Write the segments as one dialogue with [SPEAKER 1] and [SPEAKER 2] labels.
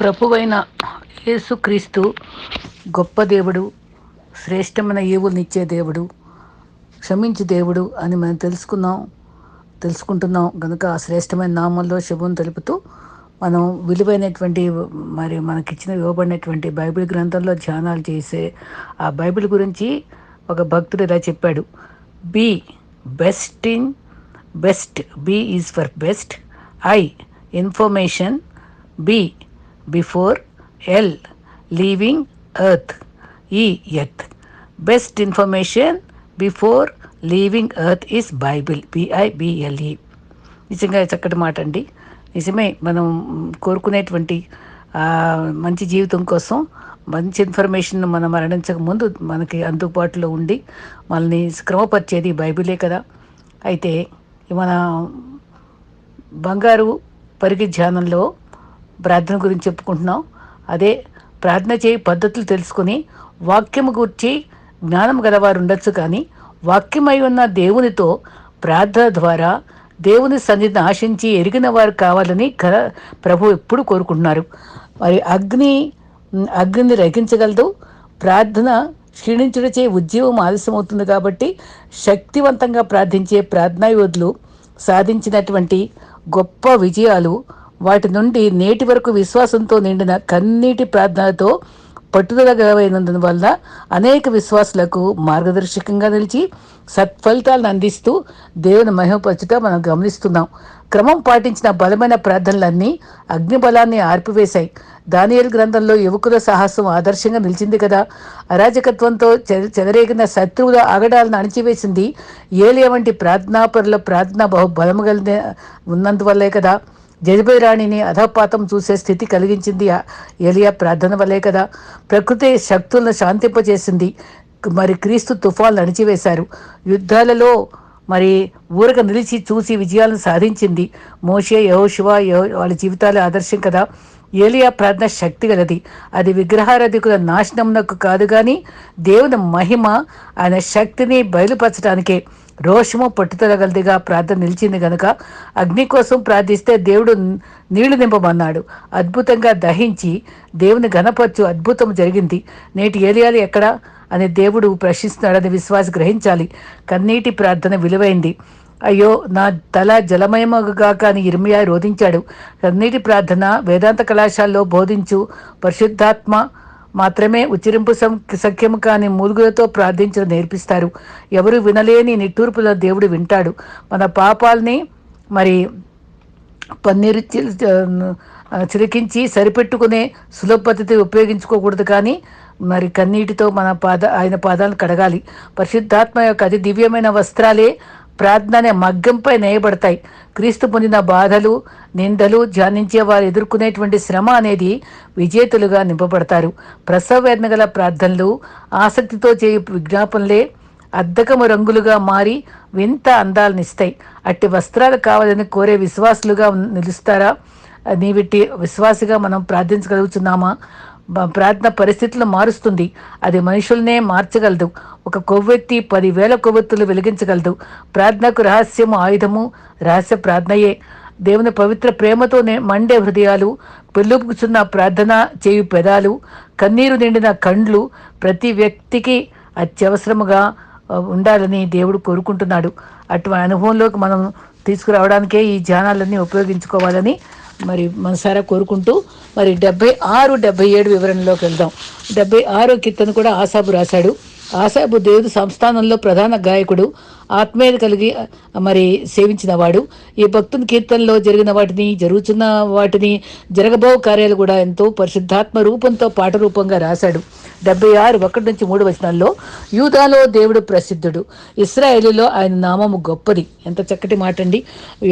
[SPEAKER 1] ప్రభువైన యేసుక్రీస్తు గొప్ప దేవుడు శ్రేష్టమైన ఈవులనిచ్చే దేవుడు క్షమించు దేవుడు అని మనం తెలుసుకున్నాం తెలుసుకుంటున్నాం. కనుక ఆ శ్రేష్టమైన నామంలో శుభం తెలుపుతూ మనం విలువైనటువంటి మరి మనకిచ్చిన ఇవ్వబడినటువంటి బైబిల్ గ్రంథంలో ధ్యానాలు చేసే ఆ బైబిల్ గురించి ఒక భక్తుడు ఇలా చెప్పాడు. B best in best B is for best I information B before L leaving earth. E earth. Best information before leaving earth is Bible B I B L E నిజంగా చక్కటి మాట అండి. నిజమే మనం కోరుకునేటువంటి మంచి జీవితం కోసం మంచి ఇన్ఫర్మేషన్ మనం మరణించక ముందు మనకి అందుబాటులో ఉండి మనల్ని క్రమపరిచేది బైబిలే కదా. అయితే మన బంగారు పరిగి ధ్యానంలో ప్రార్థన గురించి చెప్పుకుంటున్నాం. అదే ప్రార్థన చేయి పద్ధతులు తెలుసుకుని వాక్యము గుర్చి జ్ఞానం గలవారు ఉండొచ్చు కానీ వాక్యమై ఉన్న దేవునితో ప్రార్థన ద్వారా దేవుని సన్నిధిని ఆశించి ఎరిగిన వారు కావాలని ఘన ప్రభు ఎప్పుడు కోరుకుంటున్నారు. మరి అగ్ని అగ్నిని రగించగలదు ప్రార్థన క్షీణించుడిచే ఉద్యమం ఆలస్యమవుతుంది కాబట్టి శక్తివంతంగా ప్రార్థించే ప్రార్థనా యోధులు సాధించినటువంటి గొప్ప విజయాలు వాటి నుండి నేటి వరకు విశ్వాసంతో నిండిన కన్నీటి ప్రార్థనతో పట్టుదలగలవైనందున వల్ల అనేక విశ్వాసులకు మార్గదర్శకంగా నిలిచి సత్ఫలితాలను అందిస్తూ దేవుని మహిమపరచుట మనం గమనిస్తున్నాం. క్రమం పాటించిన బలమైన ప్రార్థనలన్నీ అగ్నిబలాన్ని ఆర్పివేశాయి. దానియల్ గ్రంథంలో యువకుల సాహసం ఆదర్శంగా నిలిచింది కదా. అరాజకత్వంతో చెదరేగిన శత్రువుల ఆగడాలను అణిచివేసింది. ఏలియ వంటి ప్రార్థనాపరుల ప్రార్థన బహు బలము కలిగిన ఉన్నందువల్లే కదా. జజబై రాణిని అధపాతం చూసే స్థితి కలిగించింది ఏలియా ప్రార్థన వలే కదా. ప్రకృతి శక్తులను శాంతింపజేసింది మరి క్రీస్తు తుఫాన్లు అణిచివేశారు. యుద్ధాలలో మరి ఊరక నిలిచి చూసి విజయాలను సాధించింది. మోషే యహోశివ యహో వాళ్ళ జీవితాల ఆదర్శం కదా. ఏలియా ప్రార్థన శక్తి గలది. అది విగ్రహారధికుల నాశనమునకు కాదు కానీ దేవుని మహిమ ఆయన శక్తిని బయలుపరచడానికే రోషము పట్టుదల గలదిగా ప్రార్థన నిలిచింది గనుక అగ్ని కోసం ప్రార్థిస్తే దేవుడు నీళ్ళు నింపమన్నాడు. అద్భుతంగా దహించి దేవుని గణపరచు అద్భుతం జరిగింది. నేటి ఏలియాలు ఎక్కడ? అని దేవుడు ప్రశ్నిస్తున్నాడని విశ్వాస గ్రహించాలి. కన్నీటి ప్రార్థన విలువైంది. అయ్యో నా తల జలమయమగుగాక అని ఇర్మియా రోధించాడు. కన్నీటి ప్రార్థన వేదాంత కళాశాలలో బోధించు పరిశుద్ధాత్మ మాత్రమే ఉచ్చరింపు సం సఖ్యము కాని మూలుగులతో ప్రార్థించడం నేర్పిస్తారు. ఎవరు వినలేని నిట్టూర్పుల దేవుడు వింటాడు. మన పాపాల్ని మరి పన్నీరు చిలికించి సరిపెట్టుకునే సులభ పద్ధతి ఉపయోగించుకోకూడదు కానీ మరి కన్నీటితో మన పాద ఆయన పాదాలను కడగాలి. పరిశుద్ధాత్మ యొక్క అతి దివ్యమైన వస్త్రాలే ప్రార్థన అనే మగ్గంపై నేయబడతాయి. క్రీస్తు పొందిన బాధలు నిందలు ధ్యానించే వారు ఎదుర్కొనేటువంటి శ్రమ అనేది విజేతలుగా నింపబడతారు. ప్రసవ వేదన గల ప్రార్థనలు ఆసక్తితో చేయు విజ్ఞాపనలే అద్దకము రంగులుగా మారి వింత అందాలనిస్తాయి. అట్టి వస్త్రాలు కావాలని కోరే విశ్వాసులుగా నిలుస్తారా? నీవిటి విశ్వాసిగా మనం ప్రార్థించగలుగుతున్నామా? ప్రార్థన పరిస్థితులు మారుస్తుంది. అది మనుషుల్నే మార్చగలదు. ఒక కొవ్వెత్తి పదివేల కొవ్వెత్తులు వెలిగించగలదు. ప్రార్థనకు రహస్యము ఆయుధము రహస్య ప్రార్థనయే. దేవుని పవిత్ర ప్రేమతోనే మండే హృదయాలు పెళ్ళుపుకుచున్న ప్రార్థన చేయు పెదాలు కన్నీరు నిండిన కండ్లు ప్రతి వ్యక్తికి అత్యవసరముగా ఉండాలని దేవుడు కోరుకుంటున్నాడు. అటువంటి అనుభవంలోకి మనం తీసుకురావడానికే ఈ ధ్యానాలన్నీ ఉపయోగించుకోవాలని మరి మనసారా కోరుకుంటూ మరి డెబ్బై ఆరు డెబ్బై ఏడు వివరణలోకి వెళ్దాం. డెబ్బై ఆరో కీర్తన కూడా ఆసాబు రాశాడు. ఆసాబు దేవుడు సంస్థానంలో ప్రధాన గాయకుడు ఆత్మీయత కలిగి మరి సేవించినవాడు. ఈ భక్తుని కీర్తనలో జరిగిన వాటిని జరుగుతున్న వాటిని జరగబో కార్యాలు కూడా ఎంతో పరిశుద్ధాత్మ రూపంతో పాట రూపంగా రాశాడు. డెబ్బై ఆరు ఒకటి నుంచి మూడు వచనాల్లో యూదాలో దేవుడు ప్రసిద్ధుడు. ఇస్రాయేలులో ఆయన నామము గొప్పది. ఎంత చక్కటి మాట అండి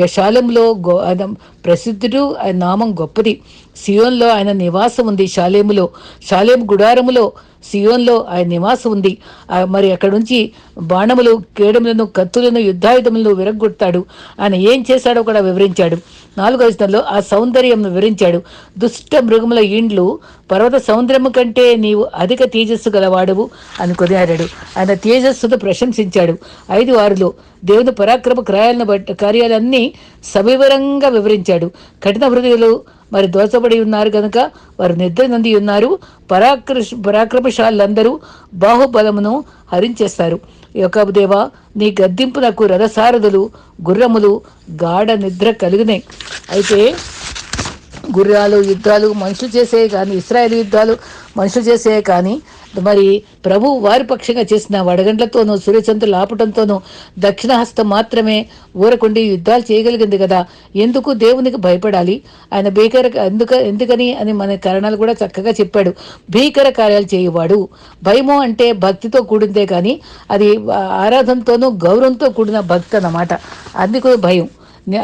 [SPEAKER 1] శాలెంలో గో ఆయన ప్రసిద్ధుడు ఆయన నామం గొప్పది. సియోన్లో ఆయన నివాసం ఉంది. శాలేములో శాలేము గుడారములో సియోన్లో ఆయన నివాసం ఉంది. ఆ మరి అక్కడ నుంచి బాణములు కేడములను కత్తులను యుద్ధాయుధములను విరగొడతాడు ఆయన ఏం చేశాడో కూడా వివరించాడు. నాలుగో వచనంలో ఆ సౌందర్యం వివరించాడు. దుష్ట మృగముల ఇండ్లు పర్వత సౌందర్యము కంటే నీవు అధిక తేజస్సు గలవాడవు అని కొనియాడాడు. ఆయన తేజస్సును ప్రశంసించాడు. ఐదు ఆరులో దేవుని పరాక్రమ కార్యాలను బట్టి కార్యాలన్నీ సవివరంగా వివరించాడు. కఠిన హృదయులు మరి దోచబడి ఉన్నారు కనుక వారు నిద్ర నంది ఉన్నారు. పరాక్ర పరాక్రమశాలందరూ బాహుబలమును హరించేస్తారు. యొక్క దేవ నీ గద్దింపునకు రథసారథులు గుర్రములు గాఢ నిద్ర కలిగినాయి అయితే గుర్రాలు యుద్ధాలు మనుషులు చేసే కానీ ఇస్రాయేల్ యుద్ధాలు మనుషులు చేసే కానీ మరి ప్రభు వారి పక్షంగా చేసిన వడగండ్లతోనూ సూర్యచంద్రులు ఆపటంతోనూ దక్షిణ హస్తం మాత్రమే ఊరకుండి యుద్ధాలు చేయగలిగింది కదా. ఎందుకు దేవునికి భయపడాలి? ఆయన భీకర ఎందుక ఎందుకని అని మన కారణాలు కూడా చక్కగా చెప్పాడు. భీకర కార్యాలు చేయవాడు. భయము అంటే భక్తితో కూడిందే కానీ అది ఆరాధనతోనూ గౌరవంతో కూడిన భక్తి అన్నమాట. అందుకు భయం.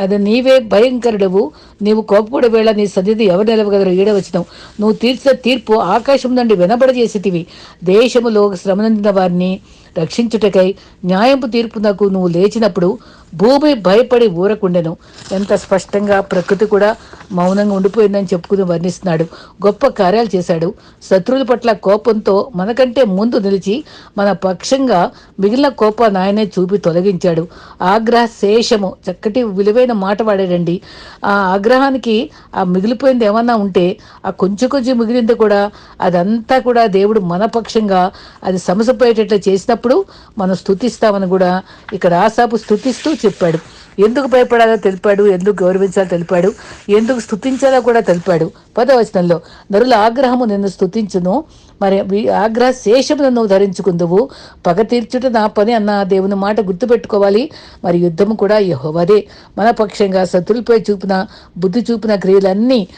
[SPEAKER 1] అది నీవే భయంకరుడవు. నీవు కోపపడే వేళ నీ సన్నిధి ఎవరు నిలవగలరు ఈడవచ్చినావు నువ్వు తీర్చిన తీర్పు ఆకాశం నుండి వినబడజేసేటివి దేశములో శ్రమనందిన వారిని రక్షించుటకై న్యాయంపు తీర్పునకు నువ్వు లేచినప్పుడు భూమి భయపడి ఊరకుండెను. ఎంత స్పష్టంగా ప్రకృతి కూడా మౌనంగా ఉండిపోయిందని చెప్పుకుని వర్ణిస్తున్నాడు. గొప్ప కార్యాలు చేశాడు. శత్రువుల పట్ల కోపంతో మనకంటే ముందు నిలిచి మన పక్షంగా మిగిలిన కోపాన్ని ఆయనే చూపి తొలగించాడు. ఆగ్రహ శేషము చక్కటి విలువైన మాట వాడాడండి. ఆ విగ్రహానికి ఆ మిగిలిపోయింది ఏమన్నా ఉంటే ఆ కొంచెం కొంచెం మిగిలింది కూడా అదంతా కూడా దేవుడు మనపక్షంగా అది సమసపోయేటట్లు చేసినప్పుడు మనం స్థుతిస్తామని కూడా ఇక్కడ ఆశాపు స్థుతిస్తూ చెప్పాడు. ఎందుకు భయపడాలో తెలిపాడు ఎందుకు గౌరవించాలో తెలిపాడు ఎందుకు స్థుతించాలో కూడా తెలిపాడు. పదవచనంలో నరుల ఆగ్రహము నిన్ను స్థుతించును మరి ఆగ్రహ శేషమును నువ్వు ధరించుకుందువు. పగ తీర్చుట నా పని అన్న దేవుని మాట గుర్తుపెట్టుకోవాలి. మరి యుద్ధము కూడా యహోవదే. మన పక్షంగా శత్రులపై చూపిన బుద్ధి చూపిన క్రియలన్నీ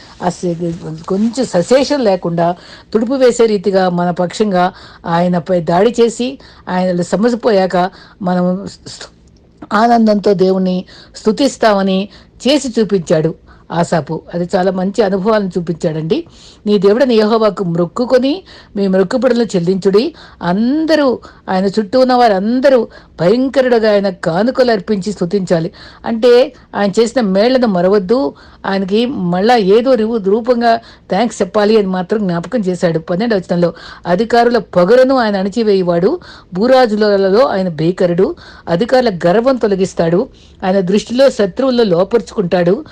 [SPEAKER 1] కొంచెం సశేషం లేకుండా తుడుపు వేసే రీతిగా మన పక్షంగా ఆయనపై దాడి చేసి ఆయన సమసిపోయాక మనం ఆనందంతో దేవుణ్ణి స్థుతిస్తామని చేసి చూపించాడు. ఆశాపు. అది చాలా మంచి అనుభవాలను చూపించాడండి. నీ దేవుడిని యహోవాకు మొక్కుకొని మీ మొక్కుబడులను చెల్లించుడి. అందరూ ఆయన చుట్టూ ఉన్న వారందరూ భయంకరుడుగా ఆయన కానుకలు అర్పించి స్థుతించాలి అంటే ఆయన చేసిన మేళ్ళను మరవద్దు. ఆయనకి మళ్ళా ఏదో రూపంగా థ్యాంక్స్ చెప్పాలి అని మాత్రం జ్ఞాపకం చేశాడు. పన్నెండు వచనంలో అధికారుల పొగరను ఆయన అణిచివేయవాడు. భూరాజులలో ఆయన భీకరుడు. అధికారుల గర్వం తొలగిస్తాడు. ఆయన దృష్టిలో శత్రువుల్లో లోపరుచుకుంటాడు.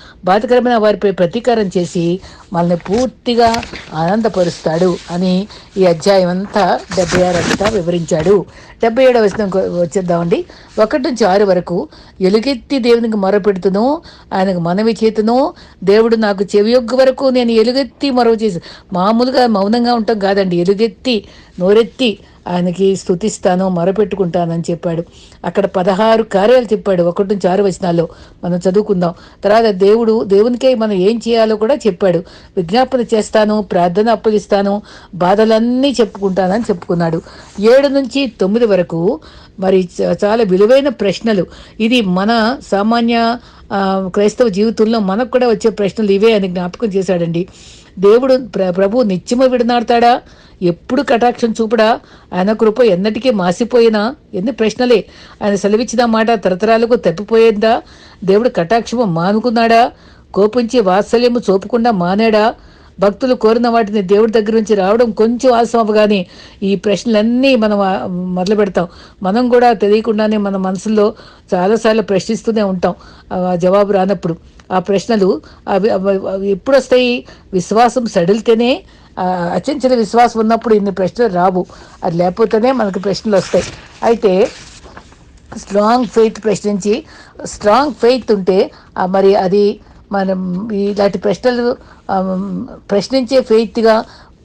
[SPEAKER 1] బాధకరమైన వారిపై ప్రతీకారం చేసి మనల్ని పూర్తిగా ఆనందపరుస్తాడు అని ఈ అధ్యాయం అంతా డెబ్బై ఆరు అంతా వివరించాడు. డెబ్బై ఏడవ వచనం వచ్చేద్దామండి. ఒకటి నుంచి ఆరు వరకు ఎలుగెత్తి దేవునికి మొరపెడుతును ఆయనకు మనవి చేతును. దేవుడు నాకు చెవియొగ్గు వరకు నేను ఎలుగెత్తి మొరవ చేసి మామూలుగా మౌనంగా ఉంటాం కాదండి. ఎలుగెత్తి నోరెత్తి ఆయనకి స్థుతిస్తాను మొరపెట్టుకుంటానని చెప్పాడు. అక్కడ పదహారు కార్యాలు చెప్పాడు ఒకటి నుంచి ఆరు వచనాల్లో. మనం చదువుకుందాం. తర్వాత దేవుడు దేవునికే మనం ఏం చేయాలో కూడా చెప్పాడు. విజ్ఞాపన చేస్తాను ప్రార్థన అప్పగిస్తాను బాధలన్నీ చెప్పుకుంటానని చెప్పుకున్నాడు. ఏడు నుంచి తొమ్మిది వరకు మరి చాలా విలువైన ప్రశ్నలు. ఇది మన సామాన్య క్రైస్తవ జీవితంలో మనకు కూడా వచ్చే ప్రశ్నలు ఇవే అని జ్ఞాపకం చేశాడండి. దేవుడు ప్ర ప్రభు నిత్యము విడనాడతాడా? ఎప్పుడు కటాక్షం చూపడా? ఆయన కృప ఎన్నటికీ మాసిపోయినా ఎన్ని ప్రశ్నలే? ఆయన సెలవిచ్చిన మాట తరతరాలకు తప్పిపోయిందా? దేవుడు కటాక్షము మానుకున్నాడా? కోపించి వాత్సల్యము చూపకుండా మానేడా? భక్తులు కోరిన వాటిని దేవుడి దగ్గర నుంచి రావడం కొంచెం ఆలస్యం ఈ ప్రశ్నలన్నీ మనం మొదలు పెడతాం. మనం కూడా తెలియకుండానే మన మనసులో చాలాసార్లు ప్రశ్నిస్తూనే ఉంటాం జవాబు రానప్పుడు. ఆ ప్రశ్నలు అవి ఎప్పుడు వస్తాయి విశ్వాసం సడిలితేనే అచంచల విశ్వాసం ఉన్నప్పుడు ఇన్ని ప్రశ్నలు రావు. అది లేకపోతేనే మనకు ప్రశ్నలు వస్తాయి. అయితే స్ట్రాంగ్ ఫెయిత్ ప్రశ్నించి స్ట్రాంగ్ ఫెయిత్ ఉంటే మరి అది మనం ఇలాంటి ప్రశ్నలు ప్రశ్నించే ఫెయిత్గా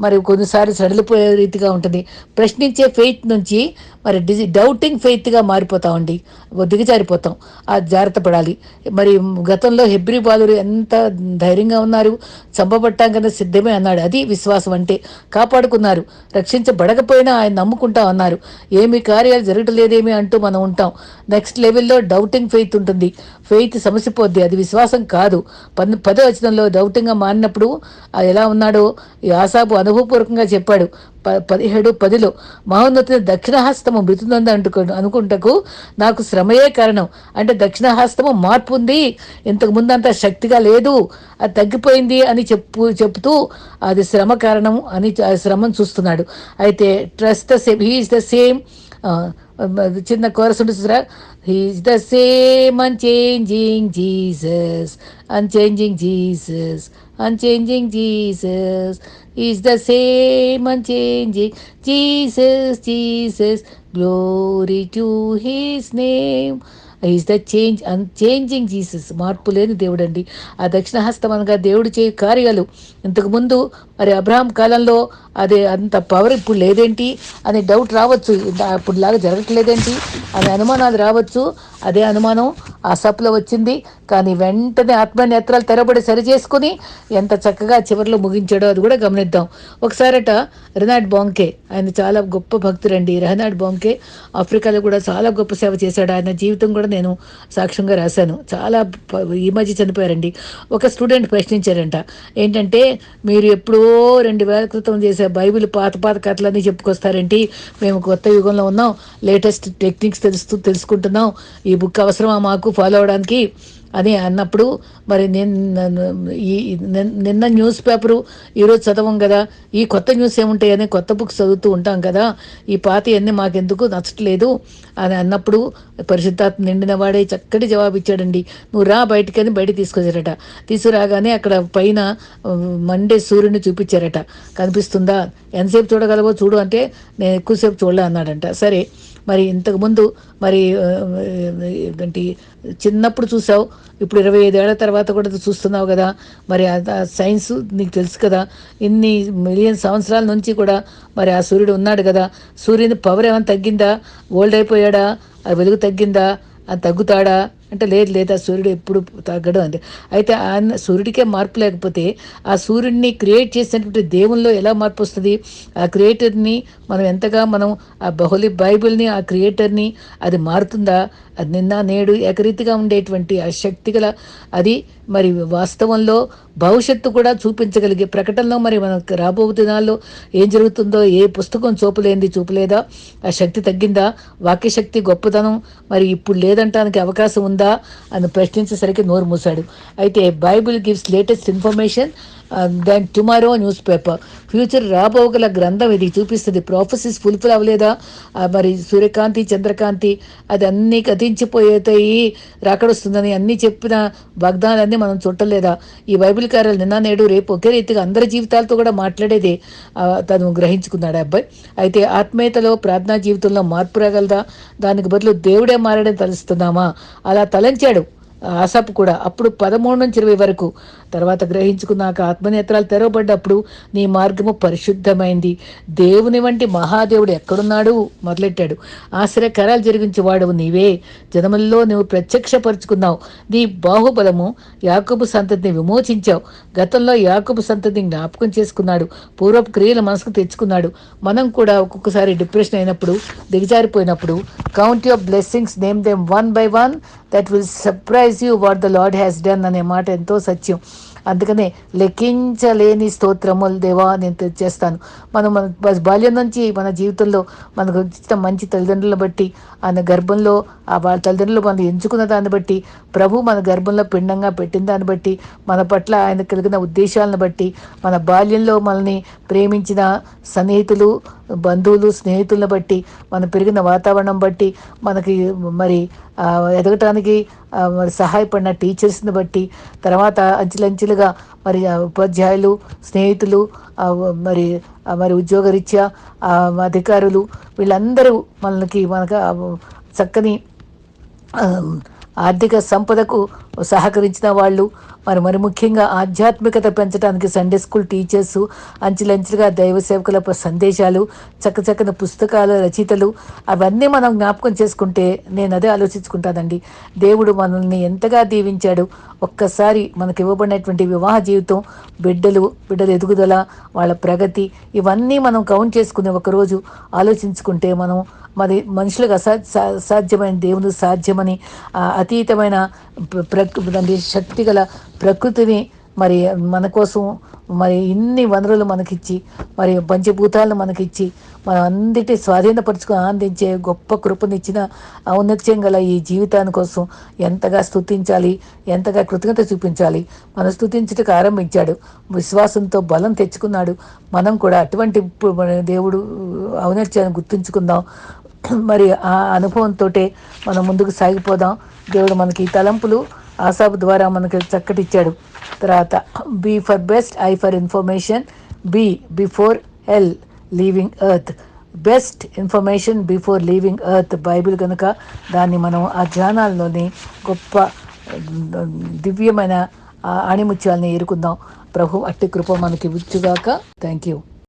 [SPEAKER 1] మరి కొన్నిసార్లు సడలిపోయే రీతిగా ఉంటుంది. ప్రశ్నించే ఫెయిత్ నుంచి మరి డిజి డౌటింగ్ ఫెయిత్గా మారిపోతామండి. దిగజారిపోతాం. ఆ జాగ్రత్త పడాలి. మరి గతంలో హెబ్రి బాలుడు ఎంత ధైర్యంగా ఉన్నారు. చంపబట్టాం కదా సిద్ధమే అన్నాడు. అది విశ్వాసం అంటే కాపాడుకున్నారు. రక్షించబడకపోయినా ఆయన నమ్ముకుంటాం అన్నారు. ఏమి కార్యాలు జరగటలేదేమి అంటూ మనం ఉంటాం. నెక్స్ట్ లెవెల్లో డౌటింగ్ ఫెయిత్ ఉంటుంది. ఫెయిత్ సమసిపోద్ది అది విశ్వాసం కాదు. పన్ పదో వచనంలో డౌటింగ్గా మారినప్పుడు ఎలా ఉన్నాడో ఈ ఆశాపు అనుభవపూర్వకంగా చెప్పాడు. ప పదిహేడు పదిలో మహోన్నత దక్షిణహస్తము మృతుందని అంటుకు అనుకుంటకు నాకు శ్రమయే కారణం. అంటే దక్షిణహస్తము మార్పు ఉంది. ఇంతకు ముందంత శక్తిగా లేదు. అది తగ్గిపోయింది అని చెప్పు చెప్తూ అది శ్రమ కారణం అని శ్రమను చూస్తున్నాడు. అయితే trust the same he is the same చిన్న కోరస్ ఉంటుంది sir the same unchanging Jesus unchanging Jesus unchanging Jesus. Is the same unchanging. Jesus, Jesus, glory to his name is the change unchanging Jesus మార్పు లేని దేవుడు అండి ఆ దక్షిణ హస్తం అనగా దేవుడు చేయ కార్యాలు. ఇంతకుముందు మరి అబ్రహాం కాలంలో అదే అంత పవర్ ఇప్పుడు లేదేంటి? అనే డౌట్ రావచ్చు. అప్పుడు లాగా జరగట్లేదేంటి? అనే అనుమానాలు రావచ్చు. అదే అనుమానం ఆ సప్లో వచ్చింది. కానీ వెంటనే ఆత్మనేత్రాలు తెరబడి సరి చేసుకుని ఎంత చక్కగా చివరిలో ముగించాడో అది కూడా గమనిద్దాం. ఒకసారట రెనాడ్ బాంకే ఆయన చాలా గొప్ప భక్తురండి. రెహనాడ్ బాంకే ఆఫ్రికాలో కూడా చాలా గొప్ప సేవ చేశాడు. ఆయన జీవితం కూడా నేను సాక్ష్యంగా రాశాను. చాలా ఈ మధ్య చనిపోయారండి. ఒక స్టూడెంట్ ప్రశ్నించారంట ఏంటంటే మీరు ఎప్పుడో రెండు వేల క్రితం చేసే బైబిల్ పాత పాత కథలన్నీ చెప్పుకొస్తారేంటి? మేము కొత్త యుగంలో ఉన్నాం. లేటెస్ట్ టెక్నిక్స్ తెలుస్తూ తెలుసుకుంటున్నాం. ఈ ఈ బుక్ అవసరమా మాకు? ఫాలో అవడానికి? అని అన్నప్పుడు మరి నేను ఈ నిన్న- న్యూస్ పేపరు ఈరోజు చదవం కదా. ఈ కొత్త న్యూస్ ఏముంటాయని కొత్త బుక్స్ చదువుతూ ఉంటాం కదా. ఈ పాత అన్నీ మాకెందుకు? నచ్చట్లేదు అని అన్నప్పుడు పరిశుద్ధాత్మ నిండిన వాడే చక్కటి జవాబు ఇచ్చాడండి. నువ్వు రా బయటికని బయట తీసుకొచ్చారట. తీసుకురాగానే అక్కడ పైన మండే సూర్యుని చూపించారట. కనిపిస్తుందా? ఎంతసేపు చూడగలవో చూడు అంటే నేను ఎక్కువసేపు చూడలే అన్నాడంట. సరే మరి ఇంతకుముందు మరి ఏంటి చిన్నప్పుడు చూసావు ఇప్పుడు ఇరవై ఐదేళ్ళ తర్వాత కూడా చూస్తున్నావు కదా మరి ఆ సైన్స్ నీకు తెలుసు కదా ఇన్ని మిలియన్ సంవత్సరాల నుంచి కూడా మరి ఆ సూర్యుడు ఉన్నాడు కదా సూర్యుని పవర్ ఏమైనా తగ్గిందా ఓల్డ్ అయిపోయాడా ఆ వెలుగు తగ్గిందా అది తగ్గుతాడా అంటే లేదు లేదు ఆ సూర్యుడు ఎప్పుడు తగ్గడం అంది. అయితే ఆయన సూర్యుడికే మార్పు లేకపోతే ఆ సూర్యుడిని క్రియేట్ చేసినటువంటి దేవుల్లో ఎలా మార్పు వస్తుంది? ఆ క్రియేటర్ని మనం ఎంతగా మనం ఆ బహుళి బైబిల్ని ఆ క్రియేటర్ని అది మారుతుందా? అది నిన్న నేడు ఏకరీతిగా ఉండేటువంటి ఆ శక్తి గల అది మరి వాస్తవంలో భవిష్యత్తు కూడా చూపించగలిగే ప్రకటనలో మరి మనకు రాబో దినాల్లో ఏం జరుగుతుందో ఏ పుస్తకం చూపలేంది చూపలేదా? ఆ శక్తి తగ్గిందా? వాక్యశక్తి గొప్పతనం మరి ఇప్పుడు లేదంటానికి అవకాశం ఉందా? అని ప్రశ్నించేసరికి నోరు మూసాడు అయితే Bible gives latest information. Then tomorrow newspaper future రాబోగల గ్రంథం ఇది చూపిస్తుంది. ప్రాఫెసెస్ ఫుల్ఫిల్ అవ్వలేదా? మరి సూర్యకాంతి చంద్రకాంతి అది అన్నీ కథించిపోయేతాయి రాకడొస్తుందని అన్నీ చెప్పిన వాగ్దానాలన్నీ మనం చుట్టలేదా ఈ బైబిల్ కార్యాలు నిన్న నేడు రేపు ఒకే రీతిగా అందరి జీవితాలతో కూడా మాట్లాడేది తను గ్రహించుకున్నాడు ఆ అబ్బాయి. అయితే ఆత్మీయతలో ప్రార్థనా జీవితంలో మార్పు రాగలదా? దానికి బదులు దేవుడే మారడం తలుస్తున్నామా? అలా తలంచాడు ఆసపు కూడా. అప్పుడు పదమూడు నుంచి ఇరవై వరకు తర్వాత గ్రహించుకున్నాక ఆత్మనేత్రాలు తెరవబడ్డప్పుడు నీ మార్గము పరిశుద్ధమైంది. దేవుని వంటి మహాదేవుడు ఎక్కడున్నాడు? మొదలెట్టాడు. ఆశ్చర్యకరాలు జరిగించే వాడు నీవే. జనముల్లో నువ్వు ప్రత్యక్షపరుచుకున్నావు. నీ బాహుబలము యాకబు సంతతిని విమోచించావు. గతంలో యాకబు సంతతిని జ్ఞాపకం చేసుకున్నాడు. పూర్వపు క్రియల మనసుకు తెచ్చుకున్నాడు. మనం కూడా ఒక్కొక్కసారి డిప్రెషన్ అయినప్పుడు దిగజారిపోయినప్పుడు count your blessings name them one by one that will surprise you what the Lord has done అనే మాట ఎంతో సత్యం. అందుకనే లెక్కించలేని స్తోత్రములు దేవా నేను తెచ్చేస్తాను. మనం మన బాల్యం నుంచి మన జీవితంలో మనకు ఇచ్చిన మంచి తల్లిదండ్రులను బట్టి ఆయన గర్భంలో ఆ వాళ్ళ తల్లిదండ్రులు మనం ఎంచుకున్న దాన్ని బట్టి ప్రభు మన గర్భంలో పిండంగా పెట్టిన దాన్ని బట్టి మన పట్ల ఆయన కలిగిన ఉద్దేశాలను బట్టి మన బాల్యంలో మనల్ని ప్రేమించిన సన్నిహితులు బంధువులు స్నేహితులను బట్టి మనం పెరిగిన వాతావరణం బట్టి మనకి మరి ఎదగటానికి మరి సహాయపడిన టీచర్స్ని బట్టి తర్వాత అంచెలంచెలుగా మరి ఉపాధ్యాయులు స్నేహితులు మరి మరి ఉద్యోగరీత్యా అధికారులు వీళ్ళందరూ మనకి మనకు చక్కని ఆర్థిక సంపదకు సహకరించిన వాళ్ళు. మరి మరి ముఖ్యంగా ఆధ్యాత్మికత పెంచడానికి సండే స్కూల్ టీచర్స్ అంచెలంచెలుగా దైవ సేవకుల సందేశాలు చక్కచక్కని పుస్తకాలు రచయితలు అవన్నీ మనం జ్ఞాపకం చేసుకుంటే నేను అదే ఆలోచించుకుంటానండి. దేవుడు మనల్ని ఎంతగా దీవించాడు. ఒక్కసారి మనకి ఇవ్వబడినటువంటి వివాహ జీవితం బిడ్డలు బిడ్డల ఎదుగుదల వాళ్ళ ప్రగతి ఇవన్నీ మనం కౌంట్ చేసుకుని ఒకరోజు ఆలోచించుకుంటే మనం మరి మనుషులకు అసా దేవుడు సాధ్యమైన దేవుని సాధ్యమని అతీతమైన ప్ర- ప్రకృతి శక్తి గల ప్రకృతిని మరి మన కోసం మరి ఇన్ని వనరులు మనకిచ్చి మరి పంచభూతాలను మనకిచ్చి మనం అందటి స్వాధీనపరుచుకుని ఆనందించే గొప్ప కృపనిచ్చిన ఔన్నత్యం గల ఈ జీవితాని కోసం ఎంతగా స్థుతించాలి ఎంతగా కృతజ్ఞత చూపించాలి. మనం స్థుతించటకు ఆరంభించాడు. విశ్వాసంతో బలం తెచ్చుకున్నాడు. మనం కూడా అటువంటి ఇప్పుడు దేవుడు ఔన్నత్యాన్ని గుర్తుంచుకుందాం. మరి ఆ అనుభవంతో మనం ముందుకు సాగిపోదాం. దేవుడు మనకి ఈ తలంపులు ఆసాబ్ ద్వారా మనకి చక్కటిచ్చాడు తర్వాత B for best I for information B before L leaving earth. Best information before leaving earth Bible కనుక దాన్ని మనం ఆ ధ్యానాల్లోని గొప్ప దివ్యమైన ఆ ఆణిముత్యాలని ఎరుకుందాం ప్రభు అట్టి కృప మనకి ఇచ్చుగాక థ్యాంక్ యూ